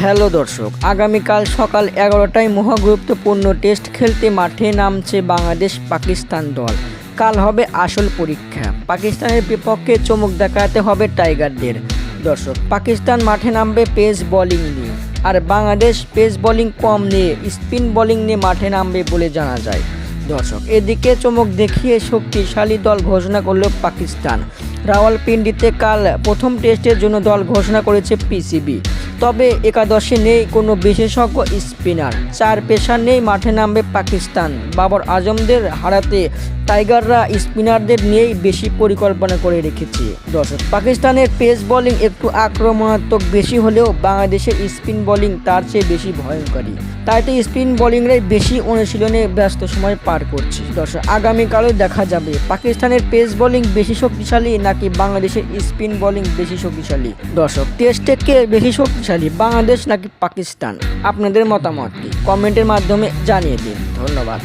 Hello দর্শক, আগামীকাল সকাল এগারোটায় মহা গুরুত্বপূর্ণ টেস্ট খেলতে মাঠে নামছে বাংলাদেশ পাকিস্তান দল। কাল হবে আসল পরীক্ষা। পাকিস্তানের বিপক্ষে চমক দেখাতে হবে টাইগারদের। দর্শক, পাকিস্তান মাঠে নামবে পেস বোলিং নিয়ে। আর বাংলাদেশ পেস বোলিং কম নিয়ে, স্পিন বোলিং নিয়ে মাঠে নামবে বলে জানা যায়। দর্শক, এদিকে চমক দেখিয়ে শক্তিশালী দল ঘোষণা করল পাকিস্তান। রাওয়ালপিন্ডিতে কাল প্রথম টেস্টের জন্য দল ঘোষণা করেছে পিসিবি। তবে একাদশে নেই কোনো বিশেষজ্ঞ স্পিনার। চার পেশার নেই মাঠে নামবে পাকিস্তান। বাবর আজমদের হারাতে টাইগাররা স্পিনারদের নিয়েই বেশি পরিকল্পনা করে রেখেছে দর্শক। পাকিস্তানের পেস বোলিং একটু আক্রমণাত্মক বেশি হলেও বাংলাদেশের স্পিন বোলিং তার চেয়ে বেশি ভয়ঙ্করী। তাই তো স্পিন বোলিংরাই বেশি অনুশীলনে ব্যস্ত সময় পার করছে। দর্শক, আগামীকালও দেখা যাবে। পাকিস্তানের পেস বোলিং বেশি শক্তিশালী নাকি বাংলাদেশের স্পিন বোলিং বেশি শক্তিশালী? দর্শক, টেস্টে কে বেশি শক্তিশালী বাংলাদেশ নাকি পাকিস্তান? আপনাদের মতামত কি? কমেন্টের মাধ্যমে জানিয়ে দিন। ধন্যবাদ।